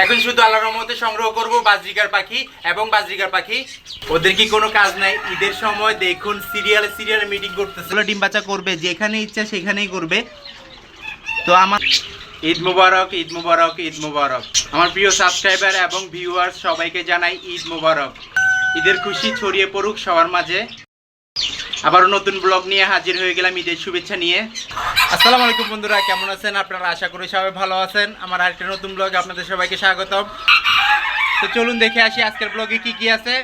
এখন শুধু আল্লাহর রহমতে সংগ্রহ করব বাজরিকার পাখি এবং বাজরিকার পাখি। ওদের কি কোনো কাজ নাই? ঈদের সময় দেখুন সিরিয়ালে সিরিয়ালে মিটিং করতেছে। ডিম বাচ্চা করবে যেখানে ইচ্ছা সেখানেই করবে। তো আমার ঈদ মুবারক ঈদ মুবারক ঈদ মুবারক। আমার প্রিয় সাবস্ক্রাইবার এবং ভিউয়ার্স সবাইকে জানাই ঈদ মুবারক। ঈদের খুশি ছড়িয়ে পড়ুক সবার মাঝে। আবারও নতুন ব্লগ নিয়ে হাজির হয়ে গেলাম, ঈদের শুভেচ্ছা নিয়ে। আসসালামু আলাইকুম বন্ধুরা, কেমন আছেন? আপনারা আশা করি সবাই ভালো আছেন। আমার আরেকটা নতুন ব্লগে আপনাদের সবাইকে স্বাগতম। তো চলুন দেখে আসি আজকের ব্লগে কি কি আছে।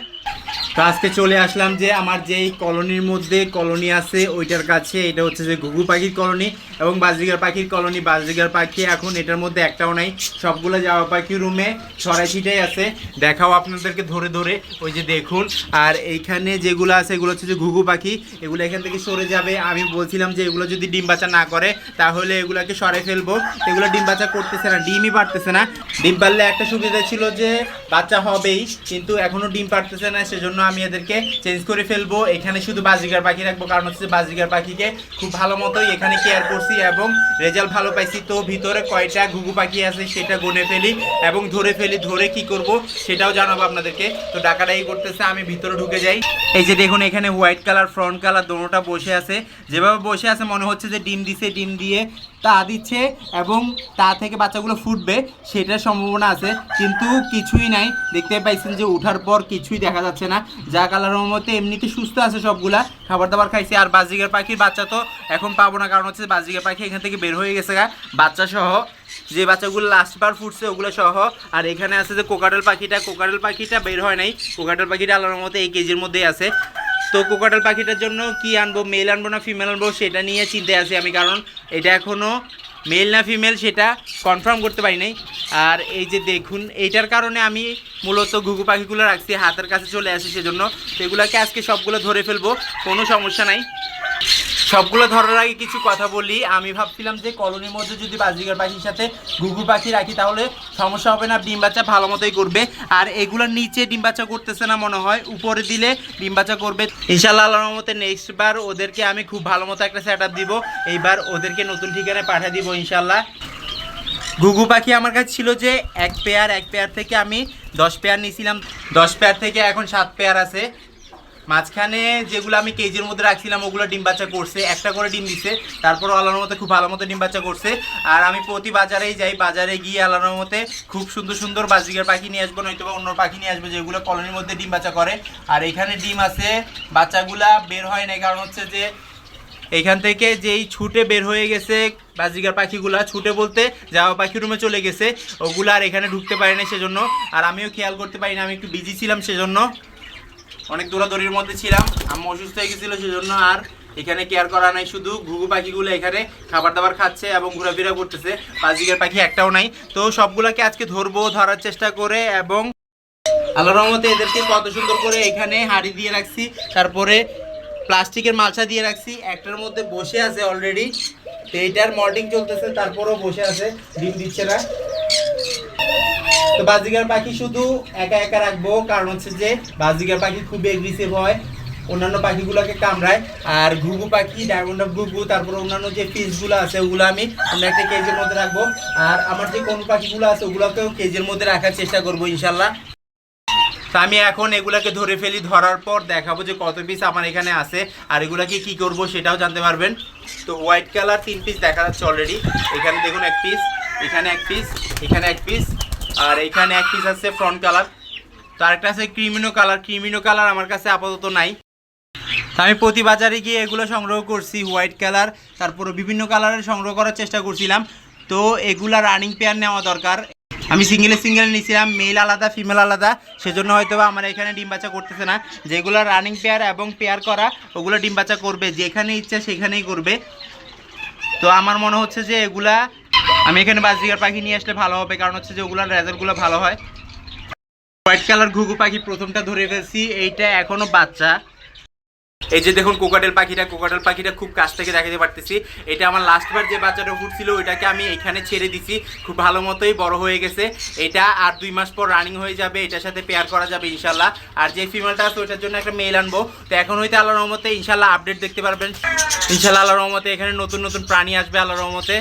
তো আজকে চলে আসলাম যে আমার যেই কলোনির মধ্যে কলোনি আছে, ওইটার কাছে। এটা হচ্ছে যে ঘুঘু পাখির কলোনি এবং বাজরিগার পাখির কলোনি। বাজরিগার পাখি এখন এটার মধ্যে একটাও নাই। সবগুলো যাওয়া পাখি রুমে ছড়াই ছিটাই আছে। দেখাও আপনাদেরকে ধরে ধরে, ওই যে দেখুন। আর এইখানে যেগুলো আছে, এগুলো হচ্ছে যে ঘুঘু পাখি। এগুলো এখান থেকে সরে যাবে। আমি বলছিলাম যে এগুলো যদি ডিম বাচ্চা না করে, তাহলে এগুলোকে সরাই ফেলব। এগুলো ডিম বাচ্চা করতেছে না, ডিমই পারতেছে না। ডিম পারলে একটা সুবিধা ছিল যে বাচ্চা হবেই, কিন্তু এখনও ডিম পারতেছে না, সেজন্য আমি এদেরকে চেঞ্জ করে ফেলব। এখানে শুধু বাজিকার পাখি রাখব, কারণ হচ্ছে বাজিকার পাখিকে খুব ভালো মতোই এখানে কেয়ার করছি এবং রেজাল্ট ভালো পাইছি। তো ভিতরে কয়টা ঘুঘু পাখি আছে সেটা গুনে ফেলি এবং ধরে ফেলি, ধরে কি করব সেটাও জানাব আপনাদেরকে। তো ডাকাডাকি করতেছে, আমি ভিতরে ঢুকে যাই। এই যে দেখুন, এখানে হোয়াইট কালার ফ্রন্ট কালার দোনোটা বসে আছে। যেভাবে বসে আছে, মনে হচ্ছে যে ডিম দিছে, ডিম দিয়ে তা দিচ্ছে এবং তা থেকে বাচ্চাগুলো ফুটবে, সেটার সম্ভাবনা আছে। কিন্তু কিছুই নাই। দেখতে পাইছেন যে ওঠার পর কিছুই দেখা যাচ্ছে না। যা কালারের মধ্যে এমনিতে সুস্থ আছে সবগুলা। খাবার দাবার খাইছে। আর বাজিগার পাখির বাচ্চা তো এখন পাবো না। কারণ হচ্ছে বাজিগার পাখি এখান থেকে বের হয়ে গেছে গা। বাচ্চা সহ, যে বাচ্চাগুলো লাস্ট বার ফুটছে ওগুলো সহ। আর এখানে আছে যে কোকাটেল পাখিটা। কোকাটেল পাখিটা বের হয় নাই। কোকাটেল পাখিটা আলাদার মতো এই কেজির মধ্যেই আছে। তো কোকাটাল পাখিটার জন্য কি আনব মেল আনব না ফিমেল আনব সেটা নিয়ে চিন্তায় আছি আমি, কারণ এটা এখনও মেল না ফিমেল সেটা কনফার্ম করতে পারি নাই। আর এই যে দেখুন এইটার কারণে আমি মূলত ঘুঘু পাখিগুলো রাখছি, হাতের কাছে চলে আসে সেজন্য। সেগুলোকে আজকে সবগুলো ধরে ফেলব, কোনো সমস্যা নাই। সবগুলো ধরার আগে কিছু কথা বলি। আমি ভাবছিলাম যে কলোনির মধ্যে যদি বাজিগার পাখির সাথে ঘুঘু পাখি রাখি, তাহলে সমস্যা হবে না, ডিম বাচ্চা ভালো মতোই করবে। আর এগুলোর নিচে ডিম বাচ্চা করতেছে না মনে হয়, উপরে দিলে ডিম বাচ্চা করবে। ইনশাল্লাহ আল্লাহর মতে নেক্সট বার ওদেরকে আমি খুব ভালো মতো একটা সেট আপ দিব। এইবার ওদেরকে নতুন ঠিকানায় পাঠিয়ে দিব ইনশাল্লাহ ঘুঘু পাখি আমার কাছে ছিল যে এক পেয়ার এক পেয়ার থেকে আমি দশ পেয়ার নিয়েছিলাম। দশ পেয়ার থেকে এখন সাত পেয়ার আছে। মাঝখানে যেগুলো আমি কেজির মধ্যে রাখছিলাম, ওগুলো ডিম বাচ্চা করছে। একটা করে ডিম দিছে। তারপর আল্লাহর মতে খুব ভালো মতো ডিম বাচ্চা করছে। আর আমি প্রতি বাজারেই যাই। বাজারে গিয়ে আল্লাহর মতে খুব সুন্দর সুন্দর বাজিকের পাখি নিয়ে আসব নয়তো বা অন্য পাখি নিয়ে আসব যেগুলো কলোনির মধ্যে ডিম বাচ্চা করে। আর এখানে ডিম আছে। বাচ্চাগুলা বের হয় না কারণ হচ্ছে যে এইখান থেকে যেই ছুটে বের হয়ে গেছে বাজিকার পাখিগুলা, ছুটে বলতে যাওয়া পাখি রুমে চলে গেছে। ওগুলো আর এখানে ঢুকতে পারে না সেজন্য। আর আমিও খেয়াল করতে পারি না। আমি একটু বিজি ছিলাম সেজন্য। অনেক দৌড়াদৌড়ির মধ্যে ছিলাম। আমি অসুস্থ হয়ে গেছিল, সেজন্য আর এখানে কেয়ার করা নাই, শুধু ঘুঘু পাখিগুলো এখানে খাবার দাবার খাচ্ছে এবং ঘোরাফেরা করতেছে। বাজিকের পাখি একটাও নাই। তো সবগুলোকে আজকে ধরবো, ধরার চেষ্টা করে এবং আল্লাহ রহমতে এদেরকে কত সুন্দর করে এখানে হাড়ি দিয়ে রাখছি। তারপরে প্লাস্টিকের মালসা দিয়ে রাখছি। একটার মধ্যে বসে আছে অলরেডি তো এইটার মল্টিং চলতেছে, তারপরেও বসে আছে, ডিম দিচ্ছে না। তো বাজিগার পাখি শুধু একা একা রাখব, কারণ হচ্ছে যে বাজিগার পাখি খুব এগ্রেসিভ হয়, অন্যান্য পাখিগুলোকে কামড়ায়। আর ঘুঘু পাখি ডায়মন্ড অফ ঘুঘু, তারপর অন্যান্য যে ফিশগুলো আছে, ওগুলো আমি অন্য একটা কেজির মধ্যে রাখব। আর আমার যে কোন পাখিগুলো আছে, ওগুলোকেও কেজির মধ্যে রাখার চেষ্টা করব, ইনশাল্লাহ। তো আমি এখন এগুলাকে ধরে ফেলি, ধরার পর দেখাবো যে কত পিস আমার এখানে আছে, আর এগুলাকে কি করব সেটাও জানতে পারবেন। তো হোয়াইট কালার তিন পিস দেখা যাচ্ছে অলরেডি এখানে দেখুন এক পিস এখানে এক পিস এখানে এক পিস আর এখানে এক পিস আছে ফ্রন্ট কালার তো আরেকটা আছে ক্রিমিনো কালার ক্রিমিনো কালার আমার কাছে আপাতত নাই। তো আমি প্রতি বাজারে গিয়ে এগুলো সংগ্রহ করছি হোয়াইট কালার তারপরে বিভিন্ন কালারের সংগ্রহ করার চেষ্টা করছিলাম। তো এগুলা রানিং পেয়ার নেওয়া দরকার। আমি সিঙ্গেলে সিঙ্গেল নিয়েছিলাম মেল আলাদা ফিমেল আলাদা। সেজন্য হয়তো আমার এখানে ডিম বাচ্চা করতেছে না। যেগুলো রানিং পেয়ার এবং পেয়ার করা, ওগুলো ডিম বাচ্চা করবে। যেখানে ইচ্ছা সেখানেই করবে। তো আমার মনে হচ্ছে যে এগুলা আমি এখানে বাজিকার পাখি নিয়ে আসলে ভালো হবে, কারণ হচ্ছে যে ওগুলোর রেজাল্টগুলো ভালো হয়। হোয়াইট কালার ঘুঘু পাখি প্রথমটা ধরে ফেলছি, এইটা এখনও বাচ্চা। এই যে দেখুন কোকাটেল পাখিটা কোকাটেল পাখিটা খুব কাছ থেকে দেখাতে পারতেছি। এটা আমার লাস্টবার যে বাচ্চাটা ফুটছিল ওইটাকে আমি এখানে ছেড়ে দিছি। খুব ভালো মতোই বড় হয়ে গেছে। এটা আর দুই মাস পর রানিং হয়ে যাবে, এটার সাথে পেয়ার করা যাবে ইনশাল্লাহ আর যে ফিমেলটা আছে, ওইটার জন্য একটা মেল আনব। তো এখন হইতে আল্লাহ রহমতে ইনশাল্লাহ আপডেট দেখতে পারবেন। ইনশাল্লাহ আল্লাহ রহমতে এখানে নতুন নতুন প্রাণী আসবে আল্লাহ রহমতে।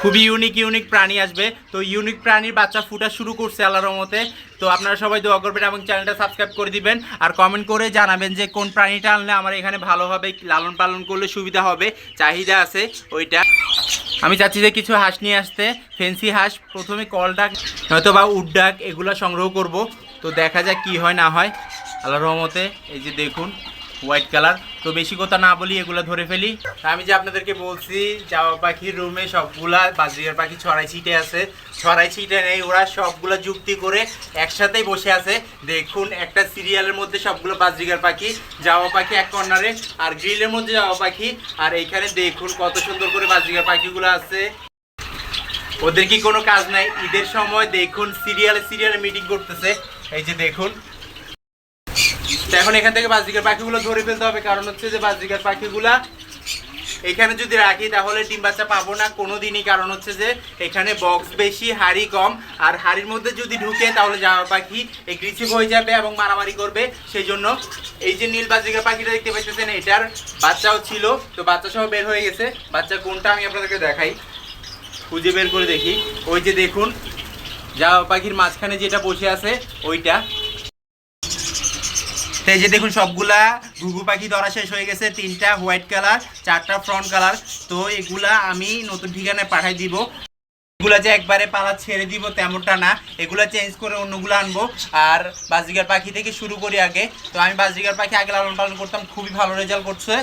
খুবই ইউনিক ইউনিক প্রাণী আসবে। তো ইউনিক প্রাণীর বাচ্চা ফুটা শুরু করছে আল্লাহর রহমতে। তো আপনারা সবাই দোয়া করবেন এবং চ্যানেলটা সাবস্ক্রাইব করে দিবেন। আর কমেন্ট করে জানাবেন যে কোন প্রাণীটা আনলে আমার এখানে ভালোভাবে লালন পালন করলে সুবিধা হবে। চাহিদা আছে ওইটা। আমি চাচ্ছি যে কিছু হাঁস নিয়ে আসতে। ফেন্সি হাঁস, প্রথমে কল ডাক নয়তো বা উড ডাক, এগুলো সংগ্রহ করব। তো দেখা যাক কি হয়, না হয়। আল্লাহ রহমতে, এই যে দেখুন হোয়াইট কালার। তো বেশি কথা না বলি, এগুলো ধরে ফেলি। আমি যে আপনাদেরকে বলছি, জামা পাখির রুমে সবগুলা বাজিকার পাখি ছড়াই ছিটে আছে। ছড়াই ছিটে নেই, ওরা সবগুলা যুক্তি করে একসাথেই বসে আছে। দেখুন, একটা সিরিয়ালের মধ্যে সবগুলো বাজিকার পাখি, জামা পাখি এক কর্নারে, আর গ্রিলের মধ্যে জামা পাখি। আর এইখানে দেখুন কত সুন্দর করে বাজিকার পাখিগুলো আছে। ওদের কি কোনো কাজ নাই? ঈদের সময় দেখুন, সিরিয়ালে সিরিয়ালে মিটিং করতেছে। এই যে দেখুন তো এখন এখান থেকে বাজিকার পাখিগুলো ধরে ফেলতে হবে। কারণ হচ্ছে যে বাজিকার পাখিগুলা এখানে যদি রাখি, তাহলে ডিম বাচ্চা পাবো না। কোনো দিনই কারণ হচ্ছে যে এখানে বক্স বেশি, হাড়ি কম। আর হাড়ির মধ্যে যদি ঢুকে, তাহলে জামা পাখি এগ্রেসিভ হয়ে যাবে এবং মারামারি করবে। সেই জন্য এই যে নীল বাজিকার পাখিটা দেখতে পাচ্ছেন এটার বাচ্চাও ছিল। তো বাচ্চা সহ বের হয়ে গেছে। বাচ্চা কোনটা আমি আপনাদেরকে দেখাই। খুঁজে বের করে দেখি। ওই যে দেখুন জামা পাখির মাঝখানে যেটা বসে আছে, ওইটা। তো এই যে দেখুন সবগুলা ঘুঘু পাখি ধরা শেষ হয়ে গেছে, তিনটা হোয়াইট কালার চারটা ফ্রন্ট কালার তো এগুলা আমি নতুন ঠিকানায় পাঠাই দিব। এগুলা যে একবারে পালা ছেড়ে দিব তেমনটা না। এগুলা চেঞ্জ করে অন্যগুলো আনব। আর বাজিগার পাখি থেকে শুরু করি আগে। তো আমি বাজিগার পাখি আগে লালন পালন করতাম, খুবই ভালো রেজাল্ট করছে।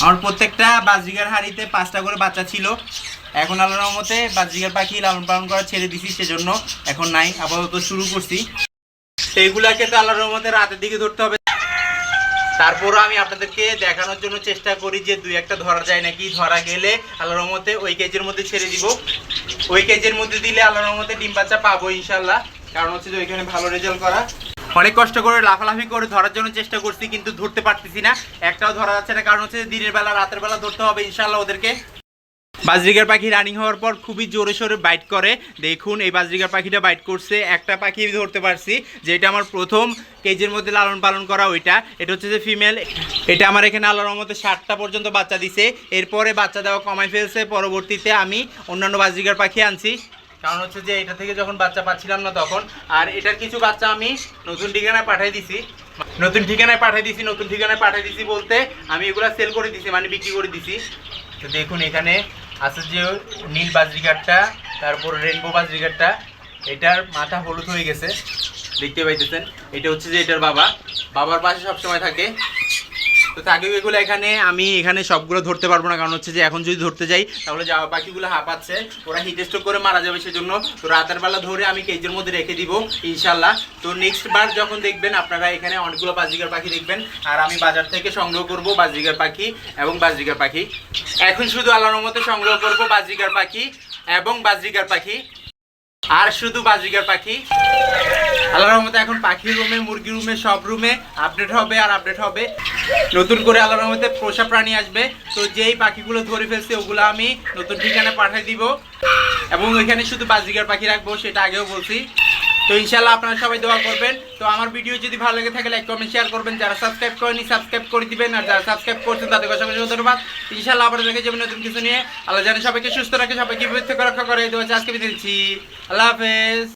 আমার প্রত্যেকটা বাজিগার হাড়িতে পাঁচটা করে বাচ্চা ছিল। এখন আল্লাহর রহমতে বাজিগার পাখি লালন পালন করা ছেড়ে দিছি, সেজন্য এখন নাই। আপাতত শুরু করছি। তো এগুলাকে তো আল্লাহর রহমতে রাতের দিকে ধরতে হবে। তারপরও আমি আপনাদেরকে দেখানোর জন্য চেষ্টা করি যে দুই একটা ধরা যায় নাকি। ধরা গেলে আল্লাহর রহমতে ওই কেজের মধ্যে ছেড়ে দিব। ওই কেজের মধ্যে দিলে আল্লাহর রহমতে ডিম বাচ্চা পাবো ইনশাল্লাহ কারণ হচ্ছে যে ওইখানে ভালো রেজাল্ট করা। অনেক কষ্ট করে লাফালাফি করে ধরার জন্য চেষ্টা করছি, কিন্তু ধরতে পারতেছি না। একটাও ধরা যাচ্ছে না, কারণ হচ্ছে দিনের বেলা, রাতের বেলা ধরতে হবে ইনশাল্লাহ ওদেরকে। বাজরিগার পাখি রানিং হওয়ার পর খুবই জোরে সোরে বাইট করে। দেখুন, এই বাজরিগার পাখিটা বাইট করছে। একটা পাখি ধরতে পারছি, যেটা আমার প্রথম কেজির মধ্যে লালন পালন করা ওইটা। এটা হচ্ছে যে ফিমেল। এটা আমার এখানে আল্লাহর মধ্যে ষাটটা পর্যন্ত বাচ্চা দিছে। এরপরে বাচ্চা দেওয়া কমাই ফেলছে। পরবর্তীতে আমি অন্যান্য বাজরিগার পাখি আনছি। কারণ হচ্ছে যে এটা থেকে যখন বাচ্চা পাচ্ছিলাম না তখন। আর এটার কিছু বাচ্চা আমি নতুন ঠিকানায় পাঠিয়ে দিছি। নতুন ঠিকানায় পাঠিয়ে দিছি, নতুন ঠিকানায় পাঠিয়ে দিছি বলতে আমি এগুলা সেল করে দিছি মানে বিক্রি করে দিছি। তো দেখুন, এখানে আছে যে নীল বাজরিঘাটটা তারপর রেনবো বাজরিঘাটটা এটার মাথা হলুদ হয়ে গেছে। দেখতে পাইতেছেন? এটা হচ্ছে যে এটার বাবা। বাবার পাশে সবসময় থাকে। তো থাকে এগুলো এখানে আমি এখানে সবগুলো ধরতে পারব না, কারণ হচ্ছে যে এখন যদি ধরতে যাই, তাহলে যাওয়া পাখিগুলো হাঁপাচ্ছে ওরা হিট স্ট্রোক করে মারা যাবে সেজন্য। তো রাতের বেলা ধরে আমি কেজের মধ্যে রেখে দিব ইনশাল্লাহ তো নেক্সট বার যখন দেখবেন, আপনারা এখানে অনেকগুলো বাজিকার পাখি দেখবেন। আর আমি বাজার থেকে সংগ্রহ করব বাজিকার পাখি এবং বাজিকার পাখি। এখন শুধু আল্লাহর মতো সংগ্রহ করব বাজিকার পাখি এবং বাজিকার পাখি। আর শুধু বাজিকার পাখি। আল্লাহর রহমতে এখন পাখির রুমে মুরগি রুমে, সব রুমে আপডেট হবে আর আপডেট হবে। নতুন করে আল্লাহর রহমতে পোষা প্রাণী আসবে। তো যেই পাখিগুলো ধরে ফেলছে, ওগুলো আমি নতুন ঠিকানা পাঠিয়ে দিব। এবং ওইখানে শুধু বাজিকার পাখি রাখব, সেটা আগেও বলছি। তো ইনশাল্লাহ আপনারা সবাই দোয়া করবেন। তো আমার ভিডিও যদি ভালো লেগে থাকে লাইক কমেন্ট শেয়ার করবেন। যারা সাবস্ক্রাইব করেনি সাবস্ক্রাইব করে দিবেন। আর যারা সাবস্ক্রাইব করছেন, তাদের অসংখ্য ধন্যবাদ। ইনশাল্লাহ আবার দেখে যাবেন নতুন কিছু নিয়ে। আল্লাহ জানে সবাইকে সুস্থ রাখে, সবাইকে বিপদ রক্ষা করে। হচ্ছে আজকে দিচ্ছি আল্লাহ হাফেজ।